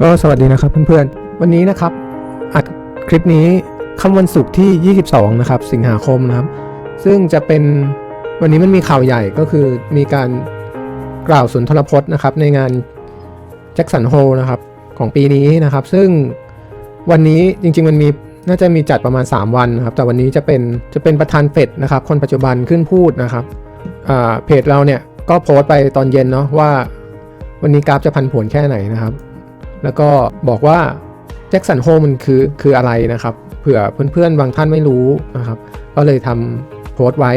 ก็สวัสดีนะครับเพื่อนๆ วันนี้นะครับอัดคลิปนี้ค่ำวันศุกร์ที่ 22 นะครับ สิงหาคมนะครับ ซึ่งจะเป็นวันนี้มันมีข่าวใหญ่ก็คือมีการกล่าวสุนทรพจน์นะครับ ในงานแจ็คสันโฮนะครับ ของปีนี้นะครับ ซึ่งวันนี้จริงๆมันมีน่าจะมีจัดประมาณ 3 วันนะครับ แต่วันนี้จะเป็นจะเป็นประธานเฟดนะครับ คนปัจจุบันขึ้นพูดนะครับเพจเราเนี่ยก็โพสต์ไปตอนเย็นเนาะว่า วันนี้กราฟจะพันผวนแค่ไหนนะครับ แล้วก็บอกว่าแจ็คสันโฮมันคือคืออะไรนะครับเผื่อเพื่อนๆบางท่านไม่รู้นะครับ ก็เลยทำโพสต์ไว้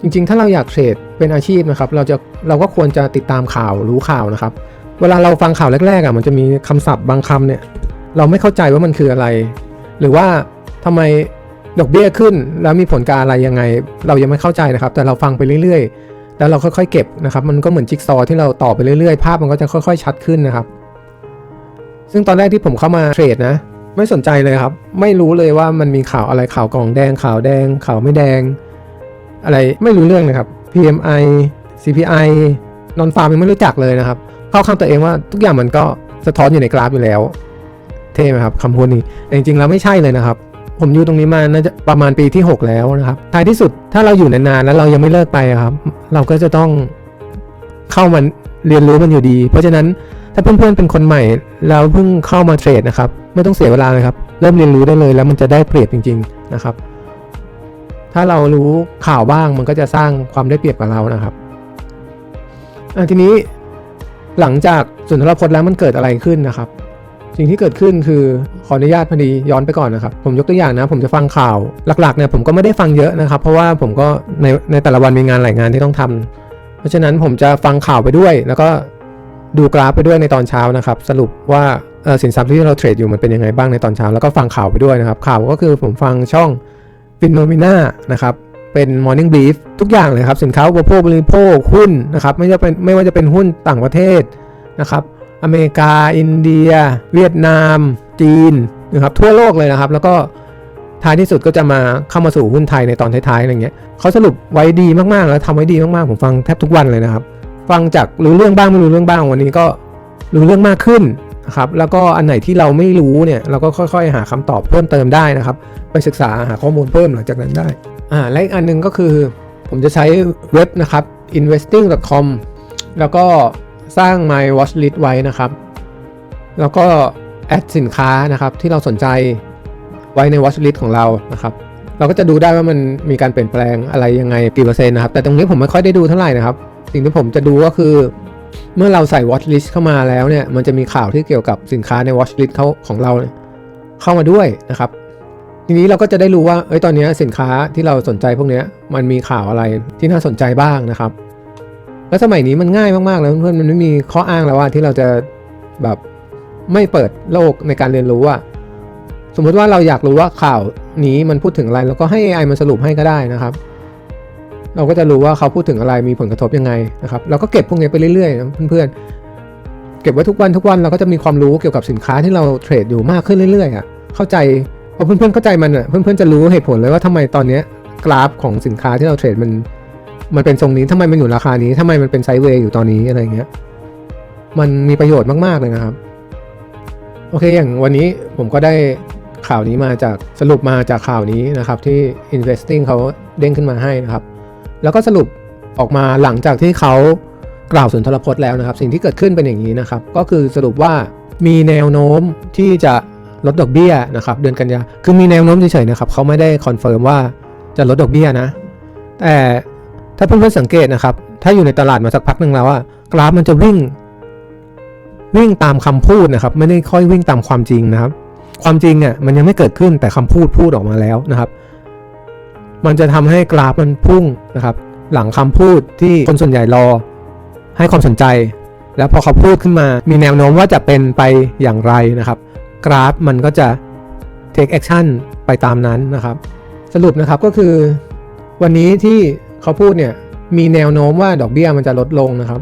จริงๆ ถ้าเราอยากเทรดเป็นอาชีพนะครับ เราจะเราก็ควรจะติดตามข่าวรู้ข่าวนะครับ เวลาเราฟังข่าวแรกๆอะมันจะมีคำศัพท์บางคำเนี่ยเราไม่เข้าใจว่ามันคืออะไร หรือว่าทำไมดอกเบี้ยขึ้นแล้วมีผลการอะไรยังไง เรายังไม่เข้าใจนะครับ แต่เราฟังไปเรื่อยๆ แล้วเราค่อยๆเก็บนะครับ มันก็เหมือนจิ๊กซอว์ที่เราต่อไปเรื่อยๆ ภาพมันก็จะค่อยๆ ชัดขึ้นนะครับ ซึ่งตอนแรกที่ผมเข้ามาเทรดนะ ไม่สนใจเลยครับ ไม่รู้เลยว่ามันมีข่าวอะไรข่าวกล่องแดงข่าวแดงข่าวไม่แดง อะไรไม่รู้เรื่องเลยครับ PMI CPI นอนฟาร์มยังไม่รู้จักเลยนะครับ เข้าข้างตัวเองว่าทุกอย่างมันก็สะท้อนอยู่ในกราฟอยู่แล้ว เท่ไหมครับคำพูดนี้แต่จริงๆแล้วไม่ใช่เลยนะครับ ผมอยู่ตรงนี้มาน่าจะประมาณปีที่ 6 แล้วนะครับท้ายที่สุดถ้าเราอยู่นานๆแล้วเรายังไม่เลิกไปครับ เราก็จะต้องเข้ามาเรียนรู้มันอยู่ดี เพราะฉะนั้น ถ้าเพื่อนๆเป็นคนใหม่แล้วเพิ่งเข้ามาเทรดนะครับ ไม่ต้องเสียเวลาเลยครับ เริ่มเรียนรู้ได้เลยแล้วมันจะได้เปรียบจริง ๆนะครับ ถ้าเรารู้ข่าวบ้างมันก็จะสร้างความได้เปรียบกับเรานะครับทีนี้หลังจากสุนทรพจน์แล้วมันเกิดอะไรขึ้นนะครับ สิ่งที่เกิดขึ้นคือขออนุญาตพอดีย้อนไปก่อนนะครับ ผมยกตัวอย่างนะ ผมจะฟังข่าวหลักๆเนี่ยผมก็ไม่ได้ฟังเยอะนะครับ เพราะว่าผมก็ในในแต่ละวันมีงานหลายงานที่ต้องทำเพราะฉะนั้นผมจะฟังข่าวไปด้วย แล้วก็ ดูกราฟไปด้วยในตอนเช้านะครับ สรุปว่าสินทรัพย์ที่เราเทรดอยู่มันเป็นยังไงบ้างในตอนเช้า แล้วก็ฟังข่าวไปด้วยนะครับ ข่าวก็คือผมฟังช่องฟินโนมิน่านะครับเป็น Morning Brief ทุกอย่างเลยครับ สินค้าอุปโภคบริโภคหุ้นนะครับไม่ว่าจะเป็นไม่ว่าจะเป็นหุ้นต่างประเทศนะครับอเมริกา อินเดีย เวียดนาม จีนนะครับทั่วโลกเลยนะครับ แล้วก็ท้ายที่สุดก็จะมาเข้ามาสู่หุ้นไทยในตอนท้ายๆอะไรเงี้ยเขาสรุปไว้ดีมากๆแล้วทำไว้ดีมากๆ ผมฟังแทบทุกวันเลยนะครับ ฟังจากรู้เรื่องบ้างไม่รู้เรื่องบ้างวันนี้ก็รู้เรื่องมากขึ้นนะครับแล้วก็อันไหนที่เราไม่รู้เนี่ยเราก็ค่อยๆ หาคำตอบเพิ่มเติมได้นะครับ ไปศึกษาหาข้อมูลเพิ่มหลังจากนั้นได้อ่าและอีกอันหนึงก็คือ ผมจะใช้เว็บนะครับ investing.com แล้วก็สร้าง my watch list ไว้นะครับ แล้วก็แอดสินค้านะครับที่เราสนใจไว้ใน watch list ของเรานะครับ เราก็จะดูได้ว่ามันมีการเปลี่ยนแปลงอะไรยังไงกี่เปอร์เซ็นต์นะครับ แต่ตรงนี้ผมไม่ค่อยได้ดูเท่าไหร่นะครับ สิ่งที่ผมจะดูก็คือ เมื่อเราใส่ watch list เข้ามาแล้วเนี่ย มันจะมีข่าวที่เกี่ยวกับสินค้าใน watch list เขาของเราเเข้ามาด้วยนะครับ ทีนี้เราก็จะได้รู้ว่าเอ้ยตอนนี้สินค้าที่เราสนใจพวกนี้มันมีข่าวอะไรที่น่าสนใจบ้างนะครับ แล้วสมัยนี้มันง่ายมากๆแล้วเพื่อนๆมันไม่มีข้ออ้างแล้วว่าที่เราจะแบบไม่เปิดโลกในการเรียนรู้อะสมมติว่าเราอยากรู้ว่าข่าวนี้มันพูดถึงอะไรเราก็ให้ AI มันสรุปให้ก็ได้นะครับ เราก็จะรู้ว่าเขาพูดถึงอะไรมีผลกระทบยังไงนะครับเราก็เก็บพวกนี้ไปเรื่อยๆนะเพื่อนๆเก็บไว้ทุกวันทุกวันเราก็จะมีความรู้เกี่ยวกับสินค้าที่เราเทรดอยู่มากขึ้นเรื่อยๆอะเข้าใจพอเพื่อนๆเข้าใจมันอะเพื่อนๆจะรู้เหตุผลเลยว่าทำไมตอนเนี้กราฟของสินค้าที่เราเทรดมันมันเป็นทรงนี้ทำไมมันอยู่ราคานี้ทำไมมันเป็นไซด์เวย์อยู่ตอนนี้อะไรเงี้ยมันมีประโยชน์มากๆเลยนะครับ โอเคอย่างวันนี้ผมก็ได้ข่าวนี้มาจากสรุปมาจากข่าวนี้นะครับที่ investing เขาเด้งขึ้นมาให้นะครับ แล้วก็สรุปออกมาหลังจากที่เขากล่าวสุนทรพจน์แล้วนะครับ สิ่งที่เกิดขึ้นเป็นอย่างนี้นะครับ ก็คือสรุปว่ามีแนวโน้มที่จะลดดอกเบี้ยนะครับเดือนกันยาคือมีแนวโน้มเฉยๆนะครับเขาไม่ได้คอนเฟิร์มว่าจะลดดอกเบี้ยนะ แต่ถ้าเพื่อนๆสังเกตนะครับ ถ้าอยู่ในตลาดมาสักพักหนึ่งแล้วว่ากราฟมันจะวิ่ง วิ่งตามคำพูดนะครับ ไม่ได้ค่อยวิ่งตามความจริงนะครับ ความจริงอะมันยังไม่เกิดขึ้นแต่คำพูดพูดออกมาแล้วนะครับ มันจะทำให้กราฟมันพุ่งนะครับ หลังคำพูดที่คนส่วนใหญ่รอ ให้ความสนใจ แล้วพอเขาพูดขึ้นมา มีแนวโน้มว่าจะเป็นไปอย่างไรนะครับ กราฟมันก็จะ take action ไปตามนั้นนะครับ สรุปนะครับก็คือ วันนี้ที่เขาพูดเนี่ยมีแนวโน้มว่าดอกเบี้ยมันจะลดลงนะครับ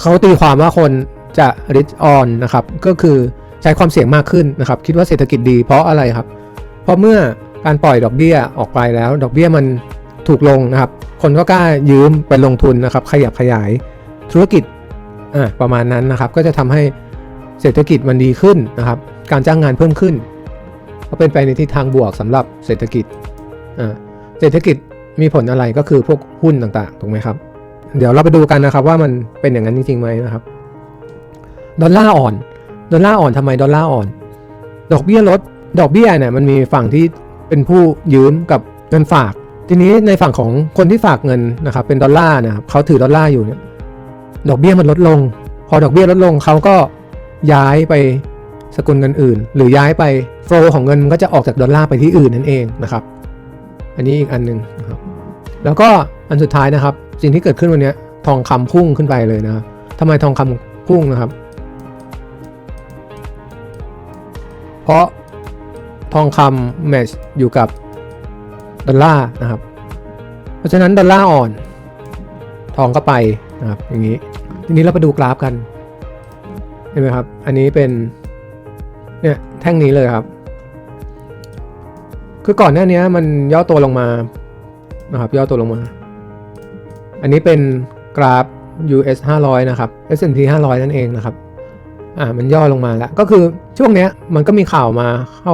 เขาตีความว่าคนจะ risk on นะครับ ก็คือใช้ความเสี่ยงมากขึ้นนะครับ คิดว่าเศรษฐกิจดีเพราะอะไรครับ เพราะเมื่อ การปล่อยดอกเบี้ยออกไปแล้ว ดอกเบี้ยมันถูกลงนะครับ คนก็กล้ายืมไปลงทุนนะครับ ขยับขยายธุรกิจอ่าประมาณนั้นนะครับ ก็จะทำให้เศรษฐกิจมันดีขึ้นนะครับ การจ้างงานเพิ่มขึ้น ก็เป็นไปในทิศทางบวกสำหรับเศรษฐกิจอ่าเศรษฐกิจมีผลอะไรก็คือพวกหุ้นต่างๆถูกไหมครับ เดี๋ยวเราไปดูกันนะครับว่ามันเป็นอย่างนั้นจริงๆไหมนะครับ ดอลลาร์อ่อน ดอลลาร์อ่อนทำไมดอลลาร์อ่อน ดอกเบี้ยลด ดอกเบี้ยเนี่ยมันมีฝั่งที่ เป็นผู้ยืมกับเงินฝาก ทีนี้ในฝั่งของคนที่ฝากเงินนะครับเป็นดอลลาร์นะครับเขาถือดอลลาร์อยู่เนี่ยดอกเบี้ยมันลดลง พอดอกเบี้ยลดลงเขาก็ย้ายไปสกุลเงินอื่น หรือย้ายไปโฟลของเงินมันก็จะออกจากดอลลาร์ไปที่อื่นนั่นเองนะครับ อันนี้อีกอันหนึ่งนะครับแล้วก็อันสุดท้ายนะครับ สิ่งที่เกิดขึ้นวันนี้ทองคำพุ่งขึ้นไปเลยนะครับทำไมทองคำพุ่งนะครับ เพราะ ทองคำแมชอยู่กับดอลลาร์นะครับ เพราะฉะนั้นดอลลาร์อ่อน ทองก็ไปนะครับอย่างนี้ทีนี้เราไปดูกราฟกันเห็นไหมครับ อันนี้เป็นเนี่ยแท่งนี้เลยครับ คือก่อนหน้านี้มันย่อตัวลงมานะครับย่อตัวลงมา อันนี้เป็นกราฟ US 500 นะครับ S&P 500 นั่นเองนะครับ อ่ามันย่อลงมาแล้ว ก็คือช่วงเนี้ยมันก็มีข่าวมา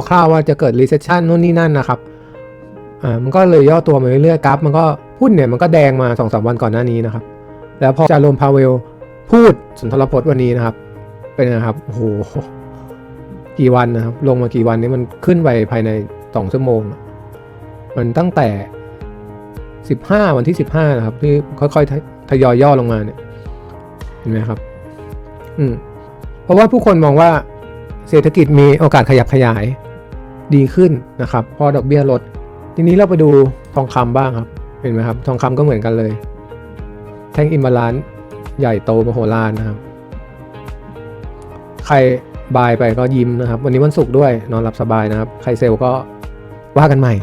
คร่าวๆว่าจะเกิด recession นู่นนี่นั่นนะครับอ่ามันก็เลยย่อตัวมาเรื่อยๆกราฟมันก็หุ้นเนี่ยมันก็แดงมา2อสวันก่อนหน้านี้นะครับ แล้วพอจาโรมพาเวลพูดสุนทรพจน์วันนี้นะครับ เป็นไงครับโอ้โหกี่วันนะครับ ลงมากี่วันนี้มันขึ้นไปภายในสองชั่วโมง มันตั้งแต่ 15 วันที่ 15 นะครับ ที่ค่อยๆทยอยย่อลงมาเนี่ย เห็นไหมครับ อืม เพราะว่าผู้คนมองว่าเศรษฐกิจมีโอกาสขยับขยายดีขึ้นนะครับเพราะดอกเบี้ยลด ทีนี้เราไปดูทองคำบ้างครับ เห็นไหมครับ ทองคำก็เหมือนกันเลย แท่งอิมบาลานซ์ใหญ่โตมโหฬารนะครับ ใครบายไปก็ยิ้มนะครับ วันนี้วันศุกร์ด้วยนอนหลับสบายนะครับ ใครเซลก็ว่ากันใหม่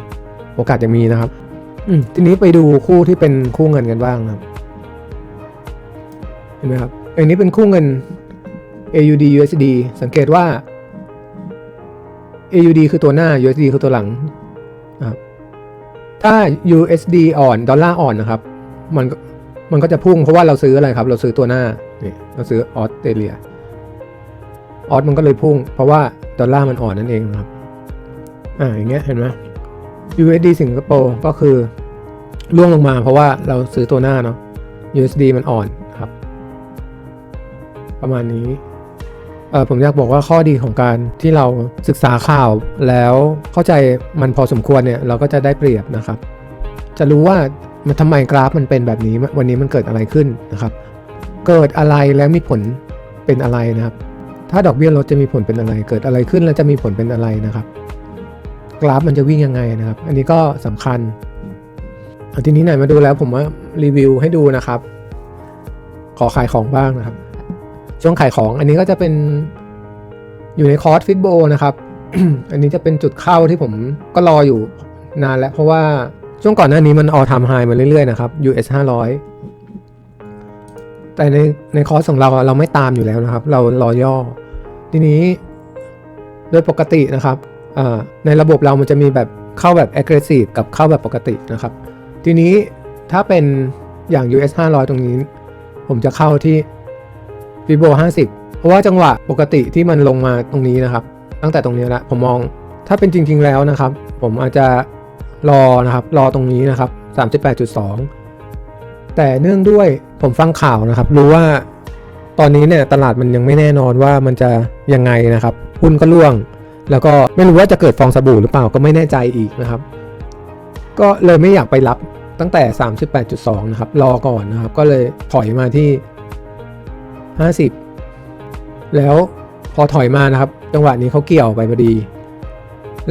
โอกาสจะมีนะครับ อืมทีนี้ไปดูคู่ที่เป็นคู่เงินกันบ้างครับ เห็นไหมครับอันนี้เป็นคู่เงิน AUD USD สังเกตว่า AUD คือตัวหน้า USD คือตัวหลังนะครับถ้า USD อ่อนดอลลาร์อ่อนนะครับ มันก็มันก็จะพุ่งเพราะว่าเราซื้ออะไรครับ เราซื้อตัวหน้านี่เราซื้อออสเตรเลียออสมันก็เลยพุ่ง เพราะว่าดอลลาร์มันอ่อนนั่นเองครับอ่าอย่างเงี้ยเห็นไหม USD สิงคโปร์ก็คือล่วงลงมา เพราะว่าเราซื้อตัวหน้าเนาะ USD มันอ่อนครับ ประมาณนี้ ผมอยากบอกว่าข้อดีของการที่เราศึกษาข่าวแล้วเข้าใจมันพอสมควรเนี่ยเราก็จะได้เปรียบนะครับ จะรู้ว่ามันทำไมกราฟมันเป็นแบบนี้วันนี้มันเกิดอะไรขึ้นนะครับ เกิดอะไรแล้วมีผลเป็นอะไรนะครับ ถ้าดอกเบี้ยลดจะมีผลเป็นอะไร เกิดอะไรขึ้นแล้วจะมีผลเป็นอะไรนะครับ กราฟมันจะวิ่งยังไงนะครับ อันนี้ก็สำคัญทีนี้ไหนมาดูแล้วผมว่ารีวิวให้ดูนะครับ ขอขายของบ้างนะครับ ช่วงขายของอันนี้ก็จะเป็นอยู่ในคอร์สฟิตโบนะครับ อันนี้จะเป็นจุดเข้าที่ผมก็รออยู่นานแล้ว เพราะว่าช่วงก่อนหน้านี้มันออทำไฮมาเรื่อยๆนะครับ US 500 แต่ในในคอร์สของเราเราไม่ตามอยู่แล้วนะครับ เรารอย่อ ทีนี้โดยปกตินะครับในระบบเรามันจะมีแบบเข้าแบบ aggressive กับเข้าแบบปกตินะครับ ทีนี้ถ้าเป็นอย่าง US 500 ตรงนี้ ผมจะเข้าที่ ฟิโบ50 เพราะว่าจังหวะปกติที่มันลงมาตรงนี้นะครับ ตั้งแต่ตรงนี้ละผมมองถ้าเป็นจริง ๆ แล้วนะครับ ผมอาจจะรอนะครับ รอตรงนี้นะครับ38.2 แต่เนื่องด้วยผมฟังข่าวนะครับ รู้ว่าตอนนี้เนี่ยตลาดมันยังไม่แน่นอนว่ามันจะยังไงนะครับหุ้นก็ร่วง แล้วก็ไม่รู้ว่าจะเกิดฟองสบู่หรือเปล่าก็ไม่แน่ใจอีกนะครับ ก็เลยไม่อยากไปรับตั้งแต่ 38.2 นะครับ รอก่อนนะครับ ก็เลยถอยมาที่ 50 แล้วพอถอยมานะครับ จังหวะนี้เขาเกี่ยวไปพอดี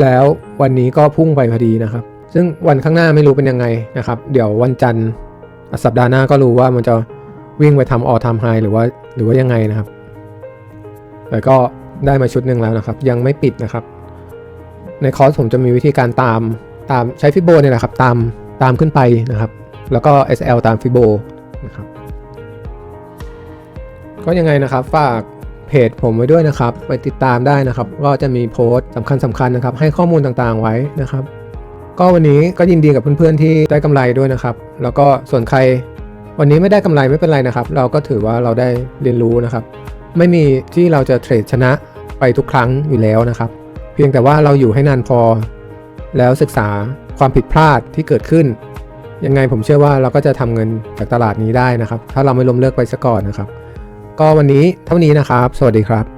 แล้ววันนี้ก็พุ่งไปพอดีนะครับ ซึ่งวันข้างหน้าไม่รู้เป็นยังไงนะครับ เดี๋ยววันจันทร์สัปดาห์หน้าก็รู้ว่ามันจะวิ่งไปทำออทำไฮหรือว่าหรือว่ายังไงนะครับแต่ก็ได้มาชุดหนึ่งแล้วนะครับ ยังไม่ปิดนะครับ ในคอร์สผมจะมีวิธีการตามตามใช้ฟิโบเนี่ยแหละครับ ตามตามขึ้นไปนะครับ แล้วก็ SL ตามฟิโบ ก็ยังไงนะครับฝากเพจผมไว้ด้วยนะครับ ไปติดตามได้นะครับ ก็จะมีโพสต์สำคัญสำคัญนะครับ ให้ข้อมูลต่างๆไว้นะครับ ก็วันนี้ก็ยินดีกับเพื่อนๆที่ได้กำไรด้วยนะครับ แล้วก็ส่วนใครวันนี้ไม่ได้กำไรไม่เป็นไรนะครับ เราก็ถือว่าเราได้เรียนรู้นะครับ ไม่มีที่เราจะเทรดชนะไปทุกครั้งอยู่แล้วนะครับ เพียงแต่ว่าเราอยู่ให้นานพอ แล้วศึกษาความผิดพลาดที่เกิดขึ้น ยังไงผมเชื่อว่าเราก็จะทำเงินจากตลาดนี้ได้นะครับ ถ้าเราไม่ล้มเลิกไปซะก่อนนะครับ ก็วันนี้เท่านี้นะครับ สวัสดีครับ